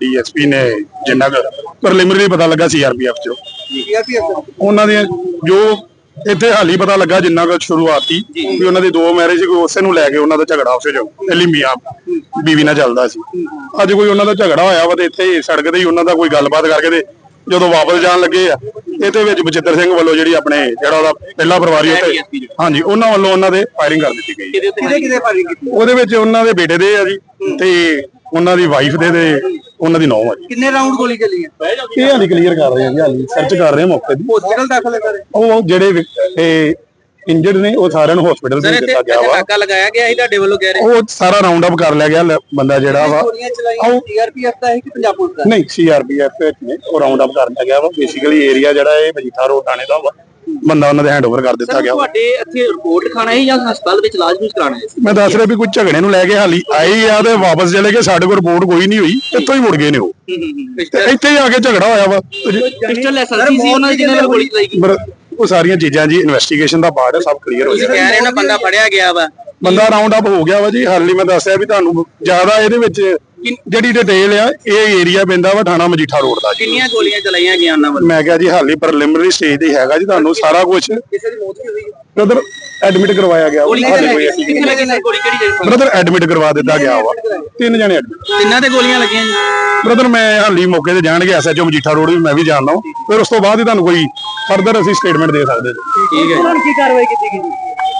DSP ਨੇ ਜਿੰਨਾ ਕੁ ਪ੍ਰੀਲਿਮਿਨਰੀ ਪਤਾ ਲੱਗਾ ਸੀਆਰਪੀਐਫ ਚੋਂ। ਉਹਨਾਂ ਦੀਆਂ ਜੋ ਇੱਥੇ ਹਾਲੀ ਪਤਾ ਲੱਗਾ ਜਿੰਨਾ ਕੁ ਸ਼ੁਰੂਆਤੀ ਵੀ ਉਹਨਾਂ ਦੀ ਦੋ ਮੈਰਿਜ ਕੋਈ ਉਸੇ ਨੂੰ ਲੈ ਕੇ ਉਹਨਾਂ ਦਾ ਝਗੜਾ ਉਸੇ ਜੋ ਪਹਿਲੀ ਮੀਆਂ ਬੀਵੀ ਨਾਲ ਚੱਲਦਾ ਸੀ। ਅੱਜ ਕੋਈ ਉਹਨਾਂ ਦਾ ਝਗੜਾ ਹੋਇਆ ਵਾ ਤੇ ਇੱਥੇ ਸੜਕ ਤੇ ਹੀ ਉਹਨਾਂ ਦਾ ਕੋਈ ਗੱਲਬਾਤ ਕਰਕੇ ਤੇ ਜਦੋਂ ਵਾਪਸ ਜਾਣ ਲੱਗੇ ਆ ਇਹਦੇ ਵਿੱਚ ਬਚਿੱਤਰ ਸਿੰਘ ਵੱਲੋਂ ਜਿਹੜੀ ਆਪਣੇ ਜਿਹੜਾ ਉਹਦਾ ਪਹਿਲਾ ਪਰਿਵਾਰੀ ਉੱਤੇ ਹਾਂਜੀ ਉਹਨਾਂ ਵੱਲੋਂ ਉਹਨਾਂ ਦੇ ਫਾਇਰਿੰਗ ਕਰ ਦਿੱਤੀ ਗਈ। ਕਿਹਦੇ ਕਿਹਦੇ ਫਾਇਰਿੰਗ ਕੀਤੀ? ਉਹਦੇ ਵਿੱਚ ਉਹਨਾਂ ਦੇ ਬੇਟੇ ਦੇ ਆ ਜੀ ਤੇ ਉਹਨਾਂ ਦੀ ਵਾਈਫ ਦੇ ਤੇ ਉਹਨਾਂ ਦੀ ਨੌਂ ਆ ਜੀ। ਕਿੰਨੇ ਰਾਉਂਡ ਗੋਲੀ ਚੱਲੀ ਹੈ ਇਹ ਹਾਲੀ ਕਲੀਅਰ ਕਰ ਰਹੇ ਆ ਜੀ ਹਾਲੀ। ਸਰਚ ਕਰ ਰਹੇ ਆ ਮੌਕੇ ਦੀ ਹਸਪੀਟਲ ਦਾਖਲ ਹੈ ਸਾਰੇ ਉਹ ਜਿਹੜੇ ਵਿਕ- ਇਹ ਇੰਜਰਡ ਨੇ ਉਹ ਸਾਰਿਆਂ ਨੂੰ ਹਸਪੀਟਲ ਭੇਜ ਦਿੱਤਾ ਗਿਆ ਵਾ। ਨਾਕਾ ਲਗਾਇਆ ਗਿਆ ਸੀ ਤੁਹਾਡੇ ਵੱਲੋਂ ਕਹਿ ਰਹੇ ਉਹ ਸਾਰਾ ਰਾਉਂਡ ਅਪ ਕਰ ਲਿਆ ਗਿਆ ਲ- ਬੰਦਾ ਜਿਹੜਾ ਵਾ। ਗੋਲੀਆਂ ਚਲਾਈਆਂ ਸੀਆਰਪੀਐਫ ਦਾ ਹੈ ਕਿ ਪੰਜਾਬ ਪੁਲਿਸ ਦਾ? ਨਹੀਂ ਸੀਆਰਪੀਐਫ ਨੇ ਉਹ ਰਾਉਂਡ ਅਪ ਕਰ ਲਿਆ ਗਿਆ ਵਾ। ਬੇਸਿਕਲੀ ਏਰੀਆ ਜਿਹੜਾ ਇਹ ਮਜੀਠਾ ਰੋਡ ਥਾਣੇ ਦਾ ਵਾ। ਬੰਦਾ ਉਹਨਾਂ ਦੇ ਹੈਂਡਓਵਰ ਕਰ ਦਿੱਤਾ ਗਿਆ ਵਾ। ਤੁਹਾਡੇ ਇੱਥੇ ਰਿਪੋਰਟ ਖਾਣਾ ਹੈ ਜਾਂ ਹਸਪਤਾਲ ਵਿੱਚ ਇਲਾਜ ਕੁਝ ਕਰਾਣਾ ਹੈ? ਮੈਂ ਦੱਸ ਰਿਹਾ ਵੀ ਕੋਈ ਝਗੜੇ ਨੂੰ ਲੈ ਕੇ ਹਾਲੀ ਆਏ ਆ ਤੇ ਵਾਪਸ ਚਲੇ ਗਏ ਸਾਡੇ ਕੋਲ ਰਿਪੋਰਟ ਕੋਈ ਨਹੀਂ ਹੋਈ ਇੱਥੋਂ ਹੀ ਮੁੜ ਗਏ ਨੇ ਉਹ। ਤੇ ਇੱਥੇ ਹੀ ਆ ਕੇ ਝਗੜਾ ਹੋਇਆ ਵਾ। ਪਿਸਟਲ ਲਾਇਸੈਂਸ ਸੀ ਉਹਨਾਂ ਜਿਹਨਾਂ ਨਾਲ ਗੋਲੀ ਚਲਾਈ ਉਹ ਸਾਰੀਆਂ ਚੀਜ਼ਾਂ ਜੀ ਇਨਵੈਸਟੀਗੇਸ਼ਨ ਦਾ ਪਾਰਟ ਹੈ ਸਭ ਕਲੀਅਰ ਹੋ ਜਾਏਗਾ। ਕਹਿ ਰਹੇ ਨਾ ਬੰਦਾ ਫੜਿਆ ਗਿਆ ਵਾ। ਬੰਦਾ ਰਾਉਂਡ ਅਪ ਹੋ ਗਿਆ ਵਾ ਜੀ। ਹਾਲੀ ਮੈਂ ਦੱਸਿਆ ਵੀ ਤੁਹਾਨੂੰ ਜ਼ਿਆਦਾ ਇਹਦੇ ਵਿੱਚ ਜਿਹੜੀ ਡਿਟੇਲ ਆ ਇਹ ਏਰੀਆ ਪੈਂਦਾ ਵਾ ਥਾਣਾ ਮਜੀਠਾ ਰੋਡ ਦਾ ਜੀ। ਕਿੰਨੀਆਂ ਗੋਲੀਆਂ ਚਲਾਈਆਂ ਗਈਆਂ ਉਹਨਾਂ ਵੱਲੋਂ? ਮੈਂ ਕਿਹਾ ਜੀ ਹਾਲੀ ਪ੍ਰੀਲਿਮਿਨਰੀ ਸਟੇਜ ਤੇ ਹੀ ਹੈਗਾ ਜੀ ਤੁਹਾਨੂੰ ਸਾਰਾ ਕੁਝ ਕਿਸੇ ਦੀ ਮੌਤ ਵੀ ਹੋਈ ਹੈ ਬ੍ਰਦਰ ਐਡਮਿਟ ਕਰਵਾਇਆ ਗਿਆ ਗੋਲੀ ਹਾਲੇ ਕਿੱਥੇ ਕੋਈ ਲੱਗੀ ਕਿੱਥੇ ਲੱਗੀ ਸਰ ਗੋਲੀ ਕਿਹੜੀ ਜਗ੍ਹਾ ਬ੍ਰਦਰ ਐਡਮਿਟ ਕਰਵਾ ਦਿੱਤਾ ਗਿਆ ਵਾ। ਤਿੰਨ ਜਣੇ। ਤਿੰਨਾਂ ਤੇ ਗੋਲੀਆਂ ਲੱਗੀਆਂ ਜੀ? ਬ੍ਰਦਰ ਮੈਂ ਹਾਲੀ ਮੌਕੇ ਤੇ ਜਾਣਗੇ ਐਸਐਚਓ ਮਜੀਠਾ ਰੋਡ ਵੀ ਮੈਂ ਵੀ ਜਾਣਦਾ ਫਿਰ ਉਸ ਤੋਂ ਬਾਅਦ ਹੀ ਤੁਹਾਨੂੰ ਕੋਈ ਫਰਦਰ ਅਸੀਂ ਸਟੇਟਮੈਂਟ ਦੇ ਸਕਦੇ ਜੀ। ਠੀਕ ਹੈ ਉਹਨਾਂ ਨੂੰ ਕੀ ਕਾਰਵਾਈ ਕੀਤੀ ਗਈ?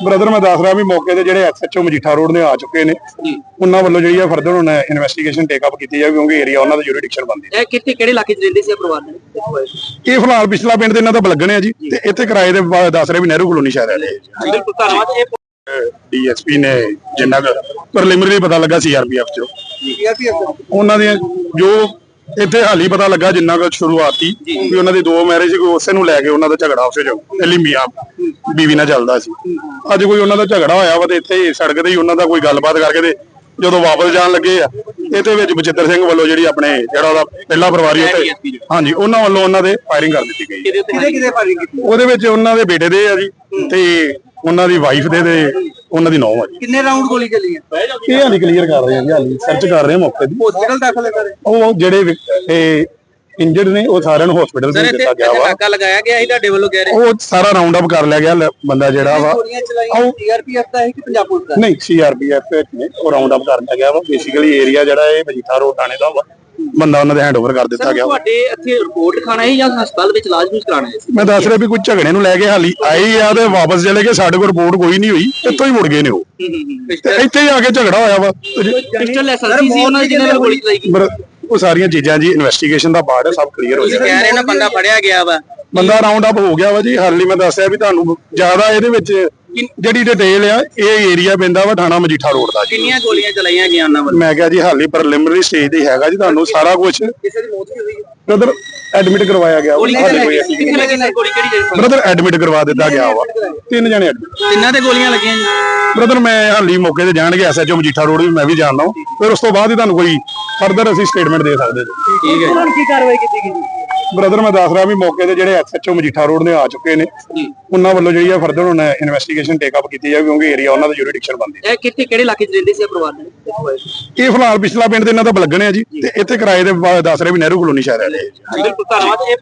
ਬ੍ਰਦਰ ਮੈਂ ਦੱਸ ਰਿਹਾ ਵੀ ਮੌਕੇ ਤੇ ਜਿਹੜੇ ਐਸਐਚਓ ਮਜੀਠਾ ਰੋਡ ਨੇ ਆ ਚੁੱਕੇ ਨੇ ਉਹਨਾਂ ਵੱਲੋਂ ਜਿਹੜੀ ਆ ਫਰਦਰ ਹੁਣ ਇਨਵੈਸਟੀਗੇਸ਼ਨ ਟੇਕ ਅਪ ਕੀਤੀ ਜਾਵੇ ਕਿਉਂਕਿ ਏਰੀਆ ਉਹਨਾਂ ਦਾ ਜੁਰੀਡਿਕਸ਼ਨ ਬਣਦੀ ਇਹ ਕਿੱਥੇ ਕਿਹੜੇ ਇਲਾਕੇ 'ਚ ਰਹਿੰਦੇ ਸੀ ਇਹ ਪਰਿਵਾਰ ਦੇ? ਇਹ ਫਿਲਹਾਲ ਪਿਛਲਾ ਪਿੰਡ ਦੇ ਇਹਨਾਂ ਦਾ ਬਲਗਣੇ ਆ ਜੀ ਤੇ ਇੱਥੇ ਕਿਰਾਏ ਦੇ ਦੱਸ ਰਹੇ ਵੀ ਨਹਿਰੂ ਕਲੋਨੀ ਸ਼ਹਿਰ ਆ ਰਹੇ ਬਿਲਕੁਲ ਧੰਨਵਾਦ ਇਹ ਡੀਐਸਪੀ ਨੇ ਜਿੰਨਾ ਪ੍ਰੀਲਿਮਿਨਰੀ ਪਤਾ ਲੱਗਾ ਸੀਆਰਪੀਐਫ ਚੋਂ। ਉਹਨਾਂ ਦੀਆਂ ਜੋ ਇੱਥੇ ਹਾਲੀ ਪਤਾ ਲੱਗਾ ਜਿੰਨਾ ਕੁ ਸ਼ੁਰੂਆਤੀ ਵੀ ਉਹਨਾਂ ਦੀ ਦੋ ਮੈਰਿਜ ਕੋਈ ਉਸੇ ਨੂੰ ਲੈ ਕੇ ਉਹਨਾਂ ਦਾ ਝਗੜਾ ਉਸੇ ਜੋ ਪਹਿਲੀ ਮੀਆਂ ਬੀਵੀ ਨਾਲ ਚੱਲਦਾ ਸੀ। ਅੱਜ ਕੋਈ ਉਹਨਾਂ ਦਾ ਝਗੜਾ ਹੋਇਆ ਵਾ ਤੇ ਇੱਥੇ ਹੀ ਸੜਕ ਤੇ ਹੀ ਉਹਨਾਂ ਦਾ ਕੋਈ ਗੱਲਬਾਤ ਕਰਕੇ ਤੇ ਜਦੋਂ ਵਾਪਸ ਜਾਣ ਲੱਗੇ ਆ ਇਹਦੇ ਵਿੱਚ ਬਚਿੱਤਰ ਸਿੰਘ ਵੱਲੋਂ ਜਿਹੜੀ ਆਪਣੇ ਜਿਹੜਾ ਉਹਦਾ ਪਹਿਲਾ ਪਰਿਵਾਰੀ ਉੱਤੇ ਹਾਂਜੀ ਉਹਨਾਂ ਵੱਲੋਂ ਉਹਨਾਂ ਦੇ ਫਾਇਰਿੰਗ ਕਰ ਦਿੱਤੀ ਗਈ। ਕਿਹਦੇ ਕਿਹਦੇ ਫਾਇਰਿੰਗ ਕੀਤੀ? ਉਹਦੇ ਵਿੱਚ ਉਹਨਾਂ ਦੇ ਬੇਟੇ ਦੇ ਆ ਜੀ ਤੇ ਉਹਨਾਂ ਦੀ ਵਾਈਫ ਦੇ ਤੇ ਉਹਨਾਂ ਦੀ ਨੌਂ ਆ ਜੀ। ਕਿੰਨੇ ਰਾਉਂਡ ਗੋਲੀ ਚੱਲੀ ਹੈ ਇਹ ਹਾਲੀ ਕਲੀਅਰ ਕਰ ਰਹੇ ਆ ਜੀ ਹਾਲੀ ਸਰਚ ਕਰ ਰਹੇ ਆ ਮੌਕੇ ਦੀ ਹਸਪੀਟਲ ਦਾਖਲ ਹੈ ਸਾਰੇ? ਉਹ ਜਿਹੜੇ ਇੰਜਰਡ ਨੇ ਉਹ ਸਾਰਿਆਂ ਨੂੰ ਹਸਪੀਟਲ ਸਰ ਭੇਜ ਇੱਥੇ ਦਿੱਤਾ ਗਿਆ ਵਾ। ਨਾਕਾ ਲਗਾਇਆ ਗਿਆ ਸੀ ਤੁਹਾਡੇ ਵੱਲੋਂ ਕਹਿ ਰਹੇ ਉਹ ਸਾਰਾ ਰਾਉਂਡ ਅਪ ਕਰ ਲਿਆ ਗਿਆ ਲ- ਬੰਦਾ ਜਿਹੜਾ ਵਾ। ਗੋਲੀਆਂ ਚਲਾਈਆਂ ਸੀਆਰਪੀਐਫ ਦਾ ਹੈ ਕਿ ਪੰਜਾਬ ਪੁਲਿਸ ਦਾ? ਨਹੀਂ ਸੀਆਰਪੀਐਫ ਨੇ ਉਹ ਰਾਉਂਡ ਅਪ ਕਰ ਲਿਆ ਗਿਆ ਵਾ। ਬੇਸਿਕਲੀ ਏਰੀਆ ਜਿਹੜਾ ਇਹ ਮਜੀਠਾ ਰੋਡ ਥਾਣੇ ਦਾ ਵਾ। ਬੰਦਾ ਉਹਨਾਂ ਦੇ ਹੈਂਡਓਵਰ ਕਰ ਦਿੱਤਾ ਗਿਆ ਵਾ। ਤੁਹਾਡੇ ਇੱਥੇ ਰਿਪੋਰਟ ਖਾਣਾ ਹੈ ਜਾਂ ਹਸਪਤਾਲ ਵਿੱਚ ਇਲਾਜ ਕੁਝ ਕਰਾਣਾ ਹੈ ਮੈਂ ਦੱਸ ਰਿਹਾ ਵੀ ਕੋਈ ਝਗੜੇ ਨੂੰ ਲੈ ਕੇ ਹਾਲੀ ਆਏ ਆ ਤੇ ਵਾਪਸ ਚਲੇ ਗਏ ਸਾਡੇ ਕੋਲ ਰਿਪੋਰਟ ਕੋਈ ਨਹੀਂ ਹੋਈ। ਇੱਥੋਂ ਹੀ ਮੁੜ ਗਏ ਨੇ ਉਹ। ਤੇ ਇੱਥੇ ਹੀ ਆ ਕੇ ਝਗੜਾ ਹੋਇਆ ਵਾ। ਤੇ ਜੇ- ਪਿਸਟਲ ਲਾਇਸੈਂਸ ਸੀ ਉਹਨਾਂ ਦੀ ਜਿਹਨਾਂ ਨਾਲ ਗੋਲੀ ਚਲਾਈ ਗਈ? ਬਰ- ਉਹ ਸਾਰੀਆਂ ਚੀਜ਼ਾਂ ਜੀ ਇਨਵੈਸਟੀਗੇਸ਼ਨ ਦਾ ਪਾਰਟ ਹੈ ਸਭ ਕਲੀਅਰ ਹੋ ਜਾਏਗਾ ਕਹਿ ਰਹੇ ਨਾ ਬੰਦਾ ਫੜਿਆ ਗਿਆ ਵਾ। ਬੰਦਾ ਰਾਉਂਡ ਅਪ ਹੋ ਗਿਆ ਵਾ ਜੀ ਹਾਲੀ ਮੈਂ ਦੱਸਿਆ ਵੀ ਤੁਹਾਨੂੰ ਜ਼ਿਆਦਾ ਇਹਦੇ ਵਿੱਚ ਜਿਹੜੀ ਡਿਟੇਲ ਆ ਇਹ ਏਰੀਆ ਪੈਂਦਾ ਵਾ ਥਾਣਾ ਮਜੀਠਾ ਰੋਡ ਦਾ ਜੀ। ਕਿੰਨੀਆਂ ਗੋਲੀਆਂ ਚਲਾਈਆਂ ਗਈਆਂ ਉਹਨਾਂ ਵੱਲੋਂ? ਮੈਂ ਕਿਹਾ ਜੀ ਹਾਲੀ ਪ੍ਰੀਲਿਮਿਨਰੀ ਸਟੇਜ ਤੇ ਹੈਗਾ ਜੀ ਤੁਹਾਨੂੰ ਸਾਰਾ ਕੁਝ ਕਿਸੇ ਦੀ ਮੌਤ ਵੀ ਹੋਈ ਬ੍ਰਦਰ ਐਡਮਿਟ ਕਰਵਾਇਆ ਗਿਆ ਬ੍ਰਦਰ ਐਡਮਿਟ ਕਰਵਾ ਦਿੱਤਾ ਗਿਆ ਵਾ। ਤਿੰਨ ਜਣੇ admit। ਤਿੰਨਾਂ ਤੇ ਗੋਲੀਆਂ ਲੱਗੀਆਂ ਜੀ? ਬ੍ਰਦਰ ਮੈਂ ਹਾਲੀ ਮੌਕੇ ਤੇ ਜਾਣਗੇ ਐਸਐਚਓ ਮਜੀਠਾ ਰੋਡ ਵੀ ਮੈਂ ਵੀ ਜਾਣਦਾ ਫਿਰ ਉਸ ਤੋਂ ਬਾਅਦ ਹੀ ਤੁਹਾਨੂੰ ਕੋਈ ਫਰਦਰ ਅਸੀਂ ਸਟੇਟਮੈਂਟ ਦੇ ਸਕਦੇ ਜੀ। ਠੀਕ ਹੈ। ਉਹਨਾਂ ਨੂੰ ਕੀ ਕਾਰਵਾਈ ਕੀਤੀ ਗਈ? ਬ੍ਰਦਰ ਮੈਂ ਦੱਸ ਰਿਹਾ ਵੀ ਮੌਕੇ ਤੇ ਜਿਹੜੇ ਐਸਐਚਓ ਮਜੀਠਾ ਰੋਡ ਨੇ ਆ ਚੁੱਕੇ ਨੇ ਉਹਨਾਂ ਵੱਲੋਂ ਜਿਹੜੀ ਆ ਫਰਦਰ ਹੁਣ ਇਨਵੈਸਟੀਗੇਸ਼ਨ ਟੇਕ ਅਪ ਕੀਤੀ ਜਾਵੇ ਕਿਉਂਕਿ ਏਰੀਆ ਉਹਨਾਂ ਦਾ ਜੁਰੀਡਿਕਸ਼ਨ ਬਣਦੀ ਇਹ ਕਿੱਥੇ ਕਿਹੜੇ ਇਲਾਕੇ 'ਚ ਰਹਿੰਦੇ ਸੀ ਇਹ ਪਰਿਵਾਰ ਦੇ? ਇਹ ਫਿਲਹਾਲ ਪਿਛਲਾ ਪਿੰਡ ਦੇ ਇਹਨਾਂ ਦਾ ਬਲਗਣੇ ਆ ਜੀ ਤੇ ਇੱਥੇ ਕਿਰਾਏ ਦੇ ਦੱਸ ਰਹੇ ਵੀ ਨਹਿਰੂ ਕਲੋਨੀ ਸ਼ਹਿਰ ਆ। ਰਹੇ ਬਿਲਕੁਲ ਧੰਨਵਾਦ।